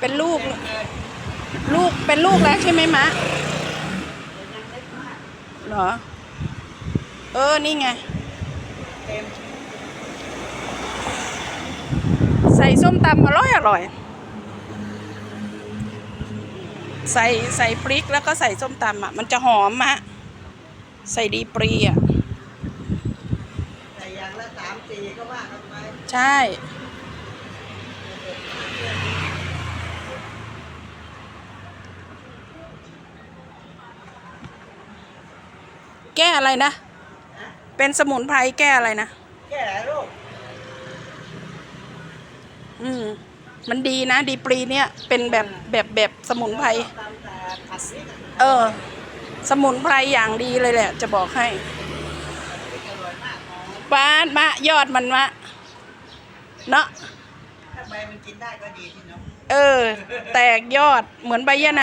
เป็นลูก ลูกเป็นลูกแล้วใช่ไหมมะเหรอ เออ นี่ไงเต็มใส่ส้มตำอร่อยอร่อย ใส่ใส่พริกแล้วก็ใส่ส้มตำอะ มันจะหอมอะใส่ดีปรีอะแต่อย่างละสามสี่ก็ว่ากันไป ใช่ แก้อะไรนะนะ เป็นสมุนไพรแก้อะไรนะ แก่ลูกอืม มันดีนะ ดีปรีเนี่ย เป็นแบบแบบแบบสมุนไพร ตามแต่ผัดพริกอะเออ สมุนไพรอย่างดีเลยแหละ จะบอกให้อร่อยมากหอมบ้านมะยอดมันมะ เนาะถ้าใบมันกินได้ก็ดีที่เนาะ เออ แตกยอดเหมือนใบยะนาง